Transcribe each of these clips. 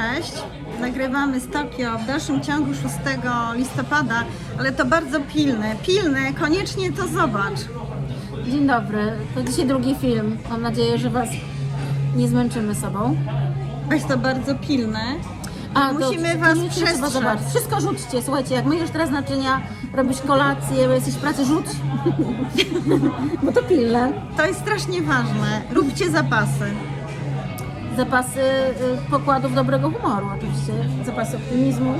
Cześć. Nagrywamy z Tokio w dalszym ciągu 6 listopada, ale to bardzo pilne. Pilne, koniecznie to zobacz. Dzień dobry, to dzisiaj drugi film. Mam nadzieję, że Was nie zmęczymy sobą. Jest to bardzo pilne. A, Musimy to was przestrzec. zobaczyć. Wszystko rzućcie, słuchajcie, jak myjesz teraz naczynia, robisz kolację, bo jesteś w pracy, rzuć. bo to pilne. To jest strasznie ważne. Róbcie zapasy. Zapasy y, pokładów dobrego humoru oczywiście. Zapasy optymizmu.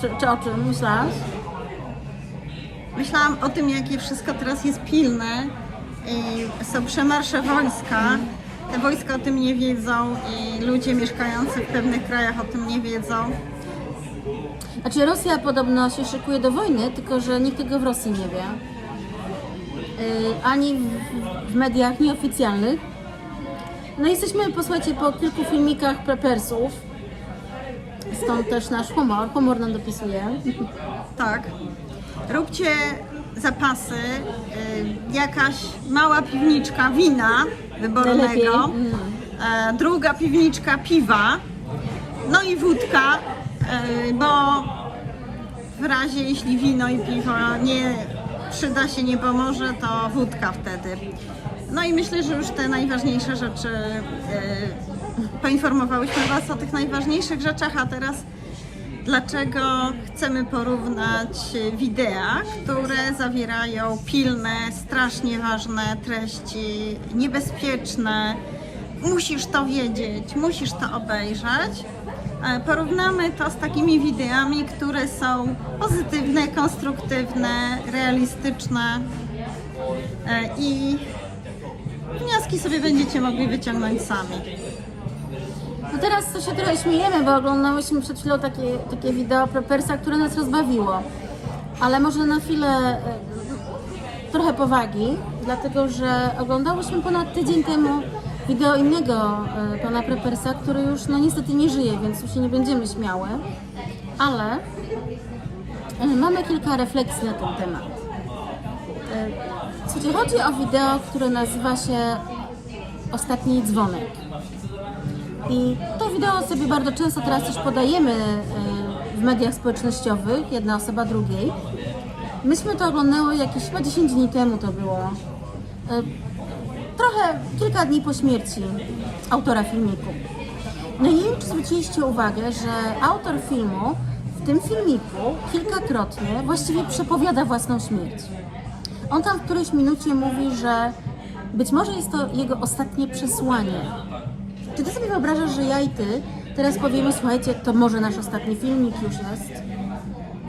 Czy, czy o czym myślałaś? Myślałam o tym, jakie wszystko teraz jest pilne. I są przemarsze wojska. Te wojska o tym nie wiedzą i ludzie mieszkający w pewnych krajach o tym nie wiedzą. Znaczy Rosja podobno się szykuje do wojny, tylko że nikt tego w Rosji nie wie. Yy, ani w, w mediach nieoficjalnych. No jesteśmy, posłuchajcie, po kilku filmikach prepersów. Stąd też nasz humor. Humor nam dopisuje. Tak. Róbcie zapasy. y, jakaś mała piwniczka wina Najlepiej. wybornego. E, druga piwniczka piwa. No i wódka, y, bo w razie jeśli wino i piwo nie przyda się, nie pomoże, to wódka wtedy. No i myślę, że już te najważniejsze rzeczy y, poinformowałyśmy Was o tych najważniejszych rzeczach, a teraz dlaczego chcemy porównać wideo, które zawierają pilne, strasznie ważne treści, niebezpieczne. Musisz to wiedzieć, musisz to obejrzeć. E, Porównamy to z takimi wideami, które są pozytywne, konstruktywne, realistyczne e, i wnioski sobie będziecie mogli wyciągnąć sami. No teraz to się trochę śmiejemy, bo oglądałyśmy przed chwilą takie, takie wideo prepersa, które nas rozbawiło. Ale może na chwilę e, trochę powagi, dlatego że oglądałyśmy ponad tydzień temu wideo innego e, pana prepersa, który już no niestety nie żyje, więc tu się nie będziemy śmiały. Ale e, mamy kilka refleksji na ten temat. E, Słuchajcie, chodzi o wideo, które nazywa się Ostatni dzwonek. I to wideo sobie bardzo często teraz też podajemy e, w mediach społecznościowych, jedna osoba drugiej. Myśmy to oglądały jakieś chyba 10 dni temu to było. E, Trochę kilka dni po śmierci autora filmiku. No i nie wiem, czy zwróciliście uwagę, że autor filmu w tym filmiku kilkakrotnie właściwie przepowiada własną śmierć. On tam w którejś minucie mówi, że być może jest to jego ostatnie przesłanie. Czy ty sobie wyobrażasz, że ja i ty teraz powiemy, słuchajcie, to może nasz ostatni filmik już jest?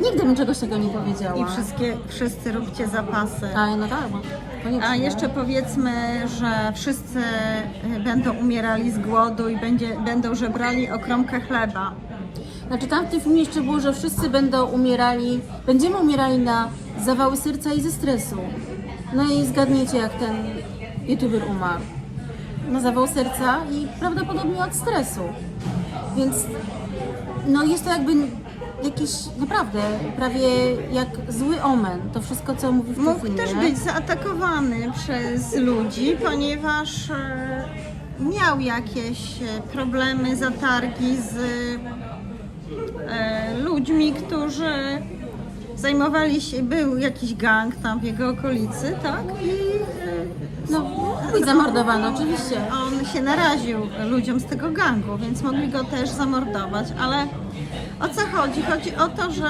Nigdy bym czegoś takiego nie powiedziała. I wszystkie, wszyscy róbcie zapasy. A, no tak, bo koniecznie. A jeszcze powiedzmy, że wszyscy będą umierali z głodu i będzie, będą żebrali o kromkę chleba. Znaczy tam w tym filmie jeszcze było, że wszyscy będą umierali, będziemy umierali na zawały serca i ze stresu. No i zgadniecie, jak ten youtuber umarł. Na zawał serca i prawdopodobnie od stresu. Więc no jest to jakby jakiś naprawdę prawie jak zły omen, to wszystko co mówi w tym Mógł też być zaatakowany przez ludzi, ponieważ e, miał jakieś e, problemy, zatargi z e, ludźmi, którzy zajmowali się, był jakiś gang tam w jego okolicy, tak? I e, No, zamordowany oczywiście. on się naraził ludziom z tego gangu, więc mogli go też zamordować, ale o co chodzi? Chodzi o to, że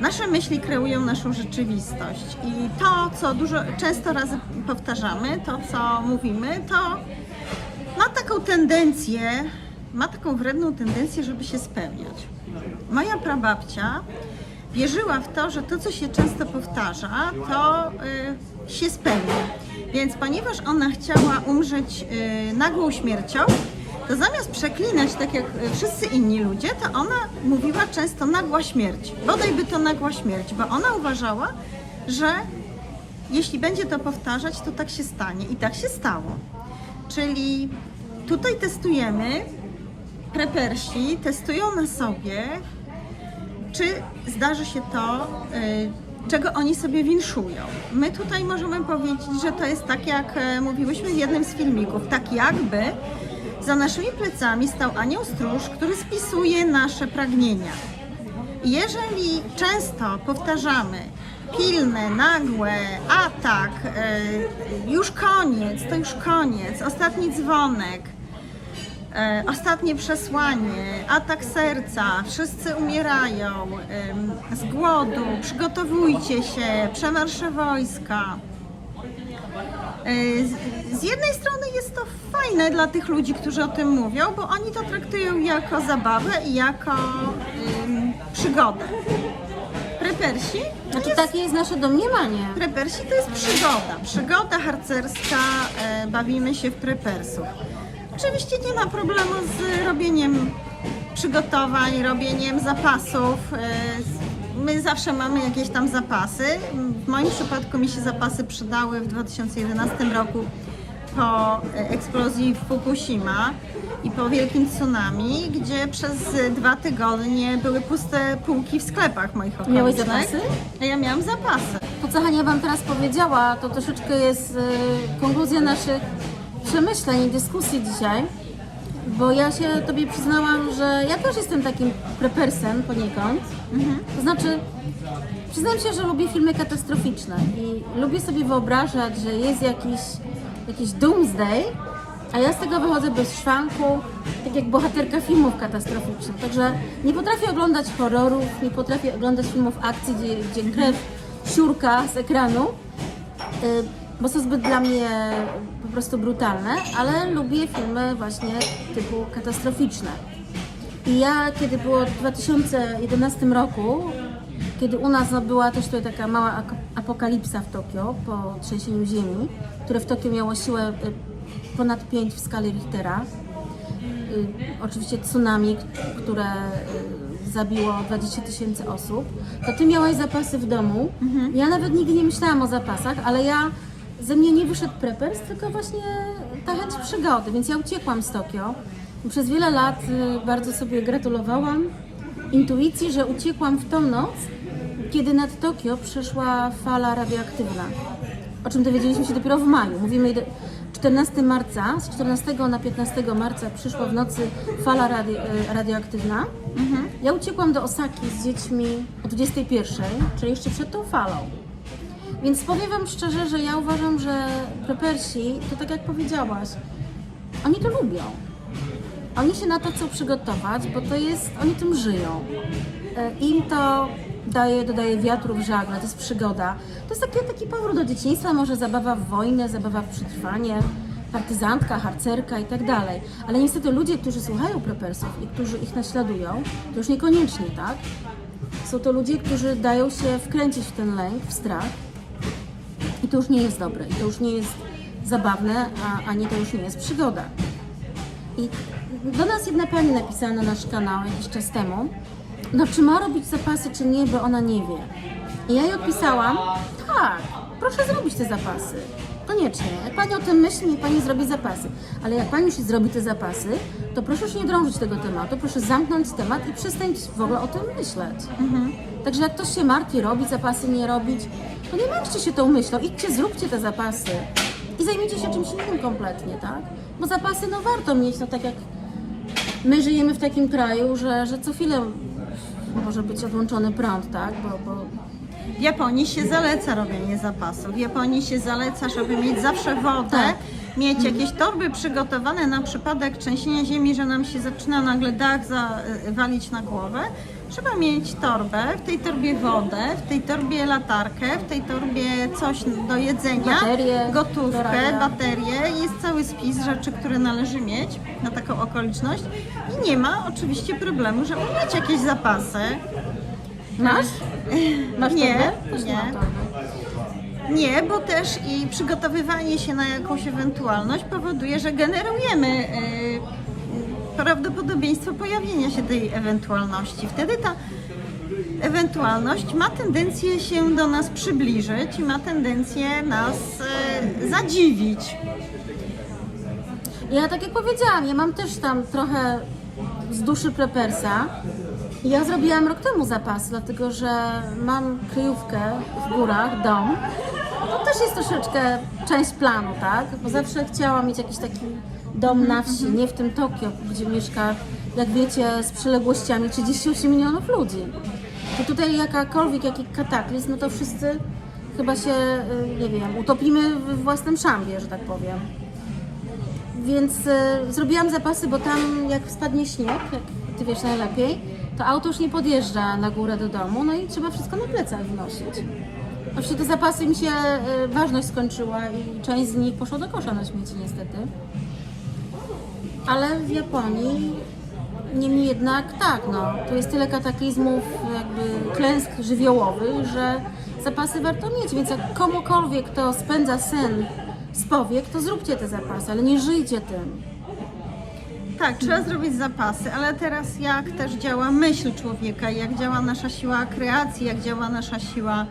nasze myśli kreują naszą rzeczywistość i to, co dużo, często razy powtarzamy, to, co mówimy, to ma taką tendencję, ma taką wredną tendencję, żeby się spełniać. Moja prababcia wierzyła w to, że to, co się często powtarza, to y, się spełni. Więc ponieważ ona chciała umrzeć y, nagłą śmiercią, to zamiast przeklinać tak jak y, wszyscy inni ludzie, to ona mówiła często nagła śmierć. Bodaj by to nagła śmierć, bo ona uważała, że jeśli będzie to powtarzać, to tak się stanie. I tak się stało. Czyli tutaj testujemy, prepersi testują na sobie, czy zdarzy się to, y, czego oni sobie winszują. My tutaj możemy powiedzieć, że to jest tak, jak e, mówiłyśmy w jednym z filmików, tak jakby Za naszymi plecami stał anioł stróż, który spisuje nasze pragnienia. Jeżeli często powtarzamy pilne, nagłe, atak, e, już koniec, to już koniec, ostatni dzwonek, e, ostatnie przesłanie, atak serca, wszyscy umierają z głodu, przygotowujcie się, przemarsze wojska. E, Z, z jednej strony jest to fajne dla tych ludzi, którzy o tym mówią, bo oni to traktują jako zabawę i jako przygodę. Prepersi to Znaczy jest, takie jest nasze domniemanie. prepersi to jest przygoda. Przygoda harcerska, e, bawimy się w prepersów. Oczywiście nie ma problemu z robieniem przygotowań, robieniem zapasów. e, My zawsze mamy jakieś tam zapasy. W moim przypadku mi się zapasy przydały w 2011 roku po e, eksplozji w Fukushima i po wielkim tsunami, gdzie przez dwa tygodnie były puste półki w sklepach moich okolicznych. Miałeś zapasy? A ja miałam zapasy. To, co Hania Wam teraz powiedziała, to troszeczkę jest konkluzja naszych przemyśleń i dyskusji dzisiaj. Bo ja się Tobie przyznałam, że ja też jestem takim prepersem poniekąd. To znaczy, przyznam się, że lubię filmy katastroficzne i lubię sobie wyobrażać, że jest jakiś, jakiś doomsday, a ja z tego wychodzę bez szwanku, tak jak bohaterka filmów katastroficznych. Także nie potrafię oglądać horrorów, nie potrafię oglądać filmów akcji, gdzie, gdzie krew siurka z ekranu, y, bo są zbyt dla mnie po prostu brutalne, ale lubię filmy właśnie typu katastroficzne. I ja, kiedy było w 2011 roku, kiedy u nas no, była też tutaj taka mała apokalipsa w Tokio po trzęsieniu ziemi, które w Tokio miało siłę y, ponad 5 w skali Richtera. Y, oczywiście tsunami, które y, zabiło 20 tysięcy osób, to ty miałaś zapasy w domu. Ja nawet nigdy nie myślałam o zapasach, ale ja ze mnie nie wyszedł preppers, tylko właśnie ta chęć przygody, więc ja uciekłam z Tokio. Przez wiele lat y, bardzo sobie gratulowałam intuicji, że uciekłam w tą noc, kiedy nad Tokio przeszła fala radioaktywna. O czym dowiedzieliśmy się dopiero w maju. Mówimy do- 14 marca, z 14 na 15 marca przyszła w nocy fala radi e, radioaktywna. Ja uciekłam do Osaki z dziećmi o 21, czyli jeszcze przed tą falą. Więc powiem Wam szczerze, że ja uważam, że prepersi, to tak jak powiedziałaś, oni to lubią. Oni się na to chcą przygotować, bo to jest, oni tym żyją. E, Im to daje, dodaje wiatru w żagle, to jest przygoda. To jest taki, taki powrót do dzieciństwa, może zabawa w wojnę, zabawa w przetrwanie, partyzantka, harcerka i tak dalej. Ale niestety ludzie, którzy słuchają prepersów i którzy ich naśladują, to już niekoniecznie, tak? Są to ludzie, którzy dają się wkręcić w ten lęk, w strach. I to już nie jest dobre, i to już nie jest zabawne, a, ani to już nie jest przygoda. I do nas jedna pani napisała na nasz kanał jakiś czas temu, no czy ma robić zapasy, czy nie, bo ona nie wie. I ja jej odpisałam, tak, proszę zrobić te zapasy. Koniecznie. Jak pani o tym myśli, niech pani zrobi zapasy. Ale jak pani już zrobi te zapasy, to proszę już nie drążyć tego tematu, proszę zamknąć temat i przestać w ogóle o tym myśleć. Także jak ktoś się martwi, robić zapasy, nie robić, to nie męczcie się tą myślą. Idźcie, zróbcie te zapasy i zajmijcie się czymś innym kompletnie, tak? Bo zapasy no warto mieć, no tak jak my żyjemy w takim kraju, że, że co chwilę może być odłączony prąd, tak? Bo, bo W Japonii się zaleca robienie zapasów. W Japonii się zaleca, żeby mieć zawsze wodę, Tak. Mieć jakieś torby przygotowane na przypadek trzęsienia ziemi, że nam się zaczyna nagle dach za, y, walić na głowę. Trzeba mieć torbę, w tej torbie wodę, w tej torbie latarkę, w tej torbie coś do jedzenia, Baterie gotówkę, radia. baterie. Jest cały spis rzeczy, które należy mieć na taką okoliczność. I nie ma oczywiście problemu, żeby mieć jakieś zapasy. masz? Masz Nie, torbę? Nie. Nie, bo też i przygotowywanie się na jakąś ewentualność powoduje, że generujemy y, prawdopodobieństwo pojawienia się tej ewentualności. Wtedy ta ewentualność ma tendencję się do nas przybliżyć i ma tendencję nas y, zadziwić. Ja tak jak powiedziałam, ja mam też tam trochę z duszy prepersa. Ja zrobiłam rok temu zapas, dlatego że mam kryjówkę w górach, dom. Też jest troszeczkę część planu, tak? Bo zawsze chciałam mieć jakiś taki dom na wsi, nie w tym Tokio, gdzie mieszka, jak wiecie, z przyległościami 38 milionów ludzi. To tutaj jakakolwiek, jaki kataklizm, no to wszyscy chyba się, y, nie wiem, utopimy w własnym szambie, że tak powiem. Więc y, zrobiłam zapasy, bo tam jak spadnie śnieg, jak ty wiesz najlepiej, to auto już nie podjeżdża na górę do domu, no i trzeba wszystko na plecach wnosić. Oczywiście te zapasy mi się y, ważność skończyła i część z nich poszła do kosza na śmieci niestety. Ale w Japonii niemniej jednak tak, no, tu jest tyle kataklizmów, jakby klęsk żywiołowych, że zapasy warto mieć, więc jak komukolwiek, kto spędza sen z powiek, to zróbcie te zapasy, ale nie żyjcie tym. Tak, trzeba zrobić zapasy, ale teraz jak też działa myśl człowieka, jak działa nasza siła kreacji, jak działa nasza siła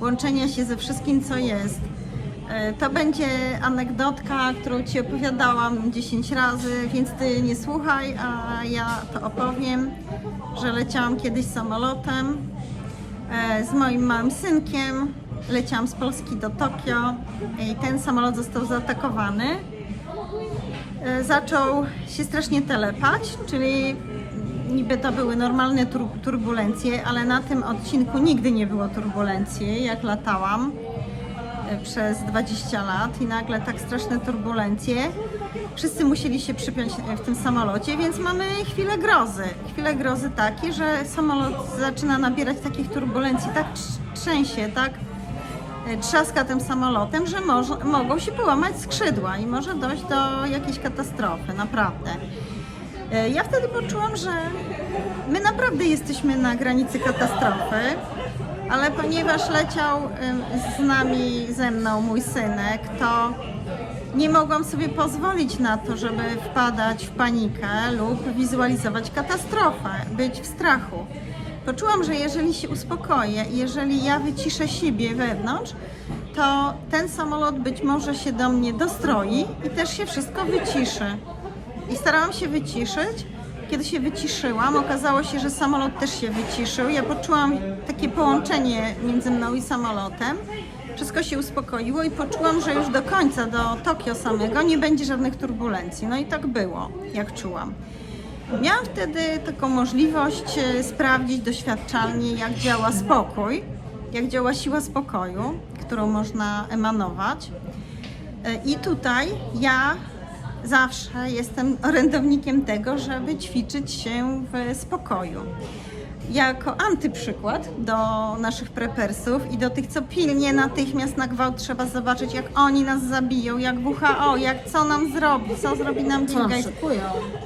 łączenia się ze wszystkim, co jest. E, To będzie anegdotka, którą Ci opowiadałam 10 razy, więc Ty nie słuchaj, a ja to opowiem, że leciałam kiedyś samolotem e, z moim małym synkiem. Leciałam z Polski do Tokio i ten samolot został zaatakowany e, zaczął się strasznie telepać, czyli niby to były normalne tur- turbulencje, ale na tym odcinku nigdy nie było turbulencji, jak latałam e, przez 20 lat i nagle tak straszne turbulencje. Wszyscy musieli się przypiąć e, w tym samolocie, więc mamy chwilę grozy. Chwilę grozy takie, że samolot zaczyna nabierać takich turbulencji, tak trz- trzęsie, tak e, trzaska tym samolotem, że mogą się połamać skrzydła i może dojść do jakiejś katastrofy, naprawdę. E, Ja wtedy poczułam, że my naprawdę jesteśmy na granicy katastrofy, ale ponieważ leciał z nami, ze mną mój synek, to nie mogłam sobie pozwolić na to, żeby wpadać w panikę lub wizualizować katastrofę, być w strachu. Poczułam, że jeżeli się uspokoję jeżeli ja wyciszę siebie wewnątrz, to ten samolot być może się do mnie dostroi i też się wszystko wyciszy. I starałam się wyciszyć. Kiedy się wyciszyłam, okazało się, że samolot też się wyciszył. Ja poczułam takie połączenie między mną i samolotem. Wszystko się uspokoiło i poczułam, że już do końca, do Tokio samego nie będzie żadnych turbulencji. No i tak było, jak czułam. Miałam wtedy taką możliwość e, sprawdzić doświadczalnie, jak działa spokój, jak działa siła spokoju, którą można emanować. E, I tutaj ja zawsze jestem orędownikiem tego, żeby ćwiczyć się w spokoju. Jako antyprzykład do naszych prepersów i do tych, co pilnie natychmiast na gwałt trzeba zobaczyć, jak oni nas zabiją, jak WHO, jak co nam zrobi, co zrobi nam Bill Gates.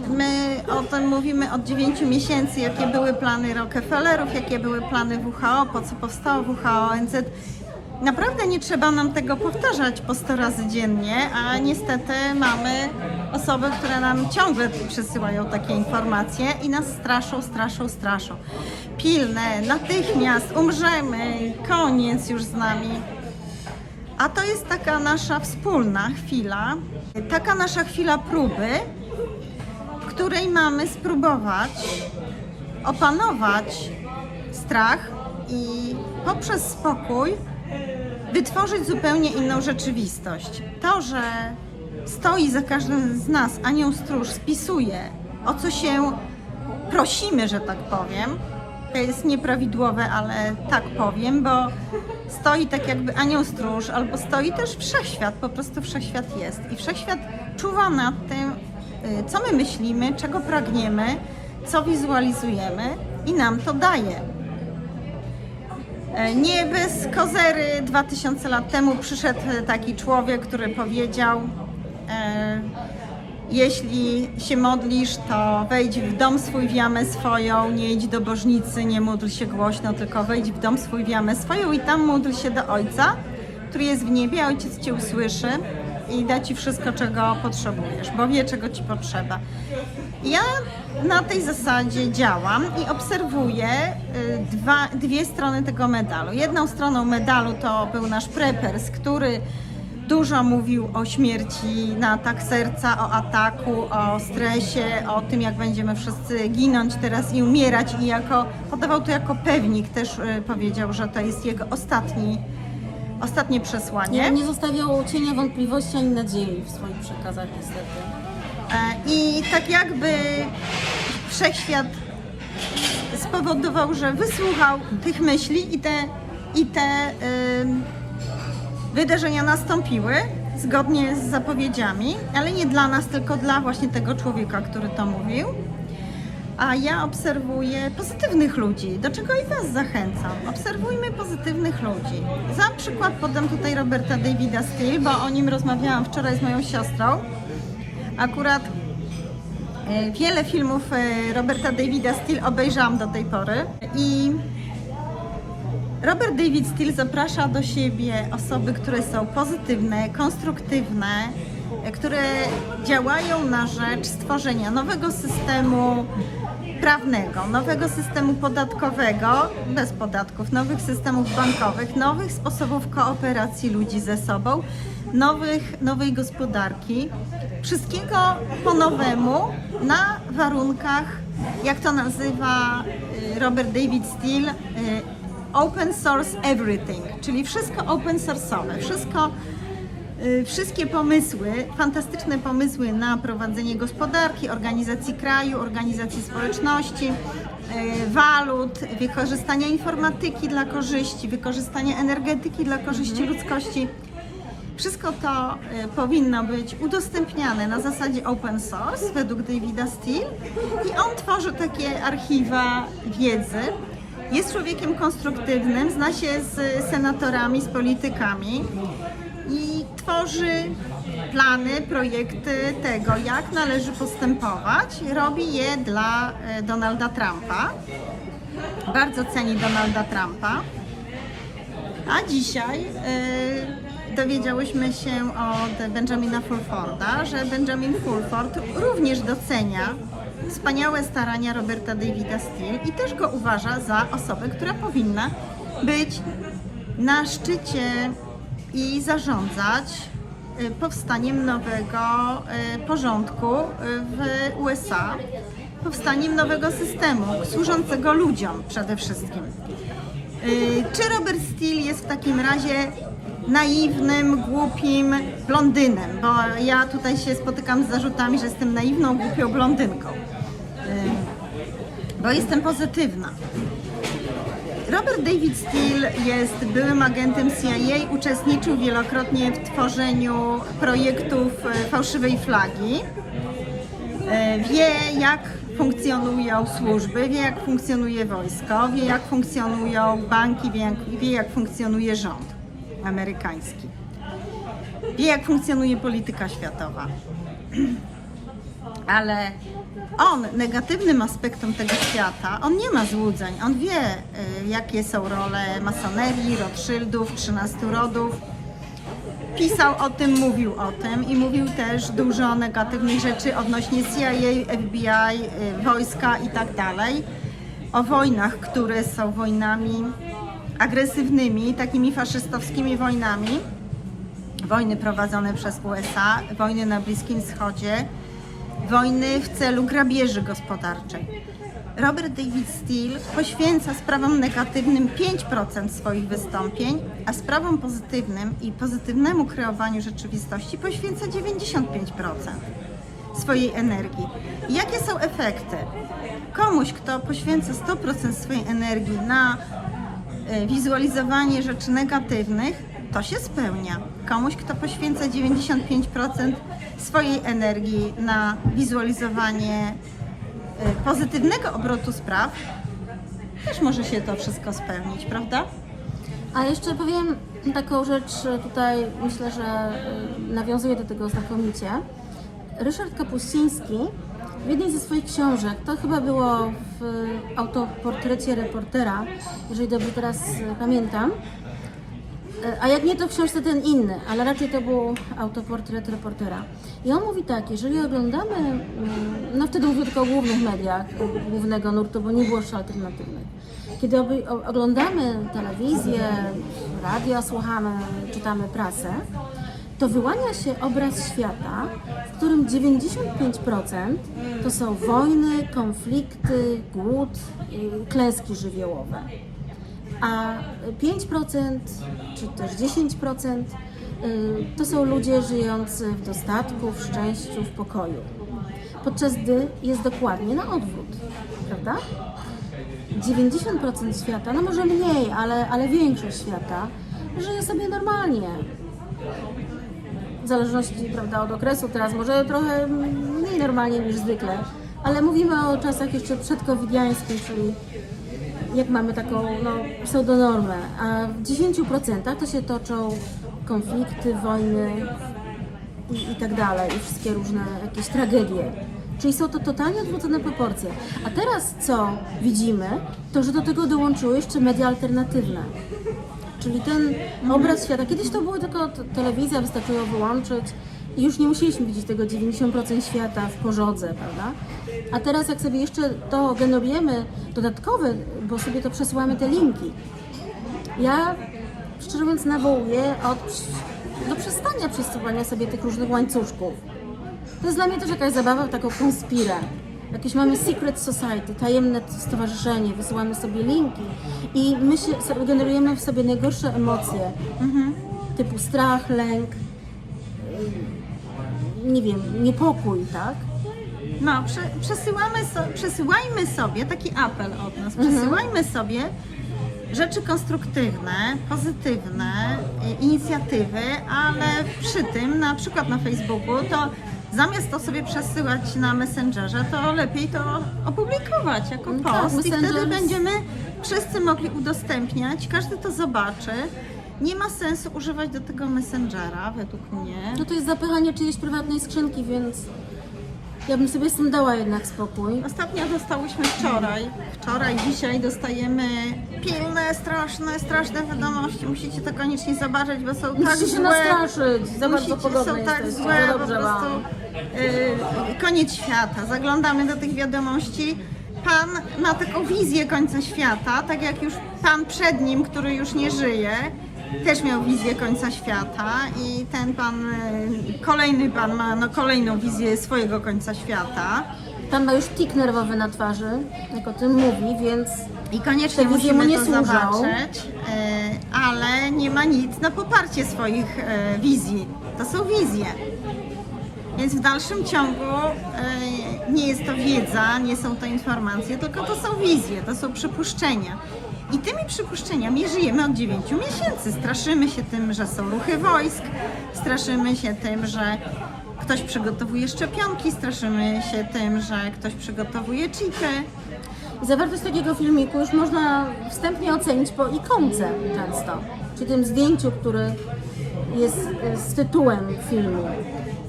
My o tym mówimy od 9 miesięcy, jakie były plany Rockefellerów, jakie były plany WHO, po co powstało WHO, ONZ. Naprawdę nie trzeba nam tego powtarzać po 100 razy dziennie, a niestety mamy osoby, które nam ciągle przesyłają takie informacje i nas straszą, straszą, straszą. Pilne, natychmiast, umrzemy, koniec już z nami. A to jest taka nasza wspólna chwila, taka nasza chwila próby, w której mamy spróbować opanować strach i poprzez spokój wytworzyć zupełnie inną rzeczywistość. To, że stoi za każdym z nas anioł stróż, spisuje, o co się prosimy, że tak powiem. To jest nieprawidłowe, ale tak powiem, bo stoi tak jakby anioł stróż, albo stoi też wszechświat, po prostu wszechświat jest. I wszechświat czuwa nad tym, y, co my myślimy, czego pragniemy, co wizualizujemy i nam to daje. E, Nie bez kozery. 2000 lat temu przyszedł taki człowiek, który powiedział: e, Jeśli się modlisz, to wejdź w dom swój w jamę swoją, nie idź do bożnicy, nie módl się głośno, tylko wejdź w dom swój w jamę swoją i tam módl się do Ojca, który jest w niebie, Ojciec Cię usłyszy i da Ci wszystko, czego potrzebujesz, bo wie, czego Ci potrzeba. Ja na tej zasadzie działam i obserwuję y, dwa, dwie strony tego medalu. Jedną stroną medalu to był nasz preppers, który dużo mówił o śmierci na atak serca, o ataku, o stresie, o tym, jak będziemy wszyscy ginąć teraz i umierać i jako, podawał to jako pewnik, też y, powiedział, że to jest jego ostatni, ostatnie przesłanie. Nie, nie zostawiał cienia wątpliwości ani nadziei w swoich przekazach niestety. I tak jakby wszechświat spowodował, że wysłuchał tych myśli i te, i te wydarzenia nastąpiły zgodnie z zapowiedziami, ale nie dla nas, tylko dla właśnie tego człowieka, który to mówił. A ja obserwuję pozytywnych ludzi, do czego i Was zachęcam. Obserwujmy pozytywnych ludzi. Za przykład podam tutaj Roberta Davida Steele, bo o nim rozmawiałam wczoraj z moją siostrą. Akurat e, wiele filmów e, Roberta Davida Steele obejrzałam do tej pory i Robert David Steele zaprasza do siebie osoby, które są pozytywne, konstruktywne, e, które działają na rzecz stworzenia nowego systemu prawnego, nowego systemu podatkowego, bez podatków, nowych systemów bankowych, nowych sposobów kooperacji ludzi ze sobą, nowych, nowej gospodarki. Wszystkiego po nowemu na warunkach, jak to nazywa y, Robert David Steele, y, open source everything, czyli wszystko open source'owe, wszystko Wszystkie pomysły, fantastyczne pomysły na prowadzenie gospodarki, organizacji kraju, organizacji społeczności, y, walut, wykorzystania informatyki dla korzyści, wykorzystania energetyki dla korzyści ludzkości. Wszystko to y, powinno być udostępniane na zasadzie open source według Davida Steele i on tworzy takie archiwa wiedzy. Jest człowiekiem konstruktywnym, zna się z senatorami, z politykami i tworzy plany, projekty tego, jak należy postępować. Robi je dla e, Donalda Trumpa. Bardzo ceni Donalda Trumpa. A dzisiaj e, dowiedziałyśmy się od Benjamina Fulforda, że Benjamin Fulford również docenia wspaniałe starania Roberta Davida Steele i też go uważa za osobę, która powinna być na szczycie i zarządzać y, powstaniem nowego y, porządku y, w USA, powstaniem nowego systemu służącego ludziom przede wszystkim. Czy Robert Steele jest w takim razie naiwnym, głupim blondynem? Bo ja tutaj się spotykam z zarzutami, że jestem naiwną, głupią blondynką. Bo jestem pozytywna. Robert David Steele jest byłym agentem CIA, uczestniczył wielokrotnie w tworzeniu projektów e, fałszywej flagi. E, Wie, jak funkcjonują służby, wie, jak funkcjonuje wojsko, wie, jak funkcjonują banki, wie, jak, wie, jak funkcjonuje rząd amerykański. Wie, jak funkcjonuje polityka światowa. Ale on negatywnym aspektem tego świata, on nie ma złudzeń, on wie, y, jakie są role masonerii, Rothschildów, 13 rodów. Pisał o tym, mówił o tym i mówił też dużo negatywnych rzeczy odnośnie CIA, FBI, y, wojska i tak dalej. O wojnach, które są wojnami agresywnymi, takimi faszystowskimi wojnami wojny prowadzone przez USA, wojny na Bliskim Wschodzie, wojny w celu grabieży gospodarczej. Robert David Steele poświęca sprawom negatywnym 5% swoich wystąpień, a sprawom pozytywnym i pozytywnemu kreowaniu rzeczywistości poświęca 95% swojej energii. Jakie są efekty? Komuś, kto poświęca 100% swojej energii na e, wizualizowanie rzeczy negatywnych, to się spełnia. Komuś, kto poświęca 95% swojej energii na wizualizowanie e, pozytywnego obrotu spraw, też może się to wszystko spełnić, prawda? A jeszcze powiem taką rzecz tutaj, myślę, że y, nawiązuje do tego znakomicie. Ryszard Kapuściński w jednej ze swoich książek, to chyba było w autoportrecie reportera, jeżeli dobrze teraz y, pamiętam, Y, a jak nie, to w książce ten inny, ale raczej to był autoportret reportera. I on mówi tak, jeżeli oglądamy, mm, no wtedy mówił tylko o głównych mediach, głównego nurtu, bo nie było jeszcze alternatywnych. Kiedy oglądamy telewizję, radio słuchamy, czytamy prasę, to wyłania się obraz świata, w którym 95% to są wojny, konflikty, głód, klęski żywiołowe a 5% czy też 10% y, to są ludzie żyjący w dostatku, w szczęściu, w pokoju. podczas gdy jest dokładnie na odwrót, prawda? 90% świata, no może mniej, ale, ale większość świata żyje sobie normalnie. W zależności prawda, od okresu, teraz może trochę mniej normalnie niż zwykle, ale mówimy o czasach jeszcze przedcovidiańskich, czyli jak mamy taką no, pseudonormę, a w 10% to się toczą konflikty, wojny i, i tak dalej, i wszystkie różne jakieś tragedie. Czyli są to totalnie odwrócone proporcje. A teraz co widzimy, to że do tego dołączyły jeszcze media alternatywne. Czyli ten obraz świata, kiedyś to była tylko telewizja, wystarczyło wyłączyć i już nie musieliśmy widzieć tego 90% świata w porządze, prawda? A teraz jak sobie jeszcze to generujemy dodatkowe, bo sobie to przesyłamy te linki, ja szczerze mówiąc nawołuję od, do przestania przesuwania sobie tych różnych łańcuszków. To jest dla mnie też jakaś zabawa w taką konspirę. Jakieś mamy secret society, tajemne stowarzyszenie, wysyłamy sobie linki i my się, generujemy w sobie najgorsze emocje, typu strach, lęk, nie wiem, niepokój, tak? No, prze, przesyłamy so, przesyłajmy sobie, taki apel od nas, przesyłajmy sobie rzeczy konstruktywne, pozytywne, y, inicjatywy, ale przy tym, na przykład na Facebooku, to zamiast to sobie przesyłać na Messengerze, to lepiej to opublikować jako No tak, post i wtedy Messenger- będziemy wszyscy mogli udostępniać, każdy to zobaczy. Nie ma sensu używać do tego Messengera, według mnie. No to jest zapychanie czyjejś prywatnej skrzynki, więc ja bym sobie z tym dała jednak spokój. Ostatnio dostałyśmy wczoraj, wczoraj, dzisiaj dostajemy pilne, straszne, straszne wiadomości. Musicie to koniecznie zobaczyć, bo są tak Musicie się złe. nastraszyć, za bardzo Musicie, podobne są tak jesteście, złe, po dobrze prostu wam. yy, koniec świata. Zaglądamy do tych wiadomości. Pan ma taką wizję końca świata, tak jak już pan przed nim, który już nie żyje, też miał wizję końca świata i ten pan, yy, kolejny pan ma no, kolejną wizję swojego końca świata. Pan ma już tik nerwowy na twarzy, jak o tym mówi, więc I koniecznie musimy mu nie to służą. zobaczyć, e, ale nie ma nic na poparcie swoich e, wizji. To są wizje. Więc w dalszym ciągu e, nie jest to wiedza, nie są to informacje, tylko to są wizje, to są przypuszczenia. I tymi przypuszczeniami żyjemy od 9 miesięcy. Straszymy się tym, że są ruchy wojsk, straszymy się tym, że ktoś przygotowuje szczepionki, straszymy się tym, że ktoś przygotowuje chipy. zawartość takiego filmiku już można wstępnie ocenić po ikonce często, czy tym zdjęciu, który jest e, z tytułem filmu.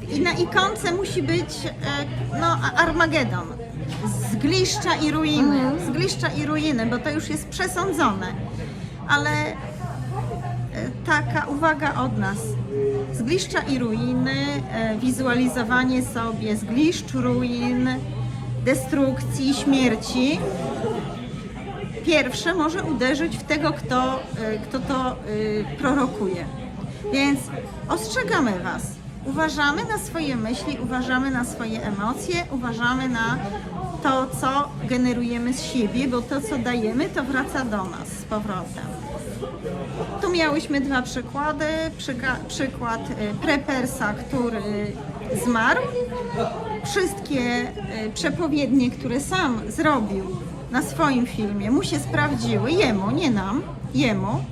I na ikonce musi być e, no, Armagedon. Zgliszcza i ruiny. Zgliszcza i ruiny, bo to już jest przesądzone. Ale e, taka uwaga od nas. Zgliszcza i ruiny, e, wizualizowanie sobie zgliszcz, ruin, destrukcji, śmierci. Pierwsze może uderzyć w tego, kto, e, kto to prorokuje. Więc ostrzegamy Was. Uważamy na swoje myśli, uważamy na swoje emocje, uważamy na to, co generujemy z siebie, bo to, co dajemy, to wraca do nas z powrotem. Tu miałyśmy dwa przykłady. Przyga- przykład y, prepersa, który zmarł. Wszystkie y, przepowiednie, które sam zrobił na swoim filmie, mu się sprawdziły. Jemu, nie nam, jemu.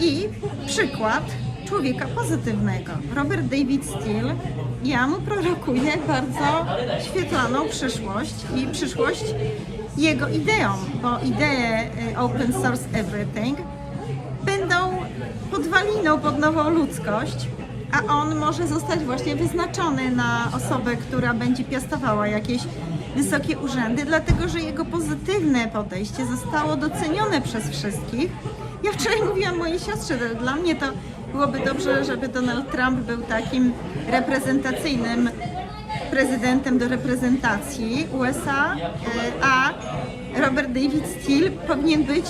I przykład człowieka pozytywnego. Robert David Steele. Ja mu prorokuję bardzo świetlaną przyszłość i przyszłość jego ideom, bo idee y, open source everything będą podwaliną pod nową ludzkość, a on może zostać właśnie wyznaczony na osobę, która będzie piastowała jakieś wysokie urzędy, dlatego że jego pozytywne podejście zostało docenione przez wszystkich. Ja wczoraj mówiłam mojej siostrze, że dla mnie to byłoby dobrze, żeby Donald Trump był takim reprezentacyjnym prezydentem do reprezentacji USA, e, a Robert David Steele powinien być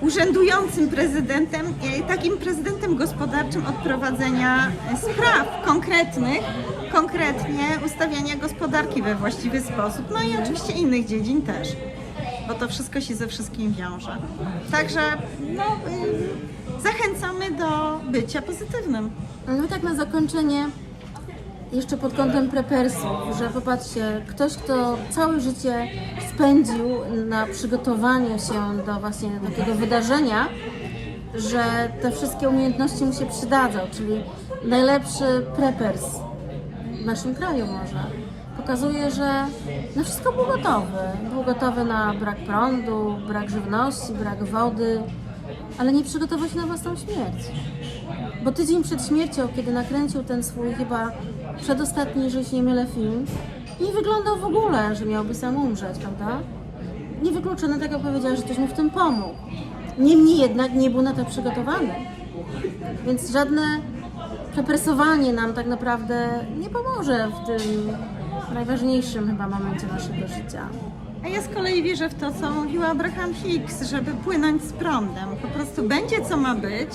urzędującym prezydentem, takim prezydentem gospodarczym od prowadzenia e, spraw konkretnych, konkretnie ustawiania gospodarki we właściwy sposób, no i oczywiście innych dziedzin też, bo to wszystko się ze wszystkim wiąże. Także no, y, zachęcamy do bycia pozytywnym. No tak na zakończenie jeszcze pod kątem prepersów, że popatrzcie, ktoś, kto całe życie spędził na przygotowaniu się do właśnie takiego wydarzenia, że te wszystkie umiejętności mu się przydadzą, czyli najlepszy preppers w naszym kraju może. Pokazuje, że na wszystko był gotowy. Był gotowy na brak prądu, brak żywności, brak wody, ale nie przygotował się na własną śmierć. Bo tydzień przed śmiercią, kiedy nakręcił ten swój chyba przedostatni, jeżeli się nie mylę, film, nie wyglądał w ogóle, że miałby sam umrzeć, prawda? Niewykluczone, tak jak powiedziała, że ktoś mu w tym pomógł. Niemniej jednak nie był na to przygotowany. Więc żadne przepresowanie nam tak naprawdę nie pomoże w tym najważniejszym chyba momencie naszego życia. A ja z kolei wierzę w to, co mówił Abraham Hicks, żeby płynąć z prądem. Po prostu będzie co ma być.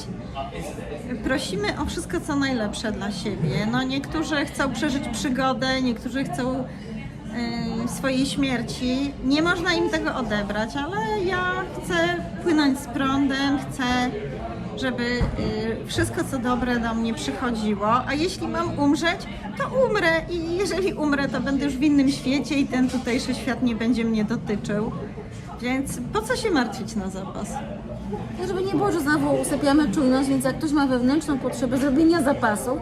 Prosimy o wszystko, co najlepsze dla siebie. No niektórzy chcą przeżyć przygodę, niektórzy chcą swojej śmierci. Nie można im tego odebrać, ale ja chcę płynąć z prądem, chcę, żeby y, wszystko, co dobre do mnie przychodziło. A jeśli mam umrzeć, to umrę. I jeżeli umrę, to będę już w innym świecie i ten tutejszy świat nie będzie mnie dotyczył. Więc po co się martwić na zapas? Żeby nie było, że znowu usypiamy czujność, więc jak ktoś ma wewnętrzną potrzebę zrobienia zapasu,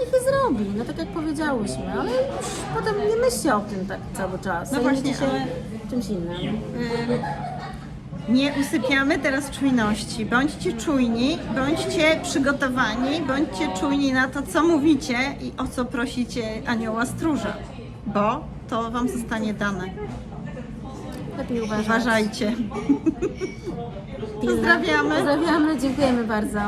niech je zrobi, no tak jak powiedziałyśmy, ale już potem nie myślcie o tym tak cały czas. No Zajmijcie właśnie, się ale- czymś innym. Nie usypiamy teraz czujności. Bądźcie czujni, bądźcie przygotowani, bądźcie czujni na to, co mówicie i o co prosicie anioła stróża, bo to wam zostanie dane. Lepiej uważać. Uważajcie. Pozdrawiamy. Pozdrawiamy, dziękujemy bardzo.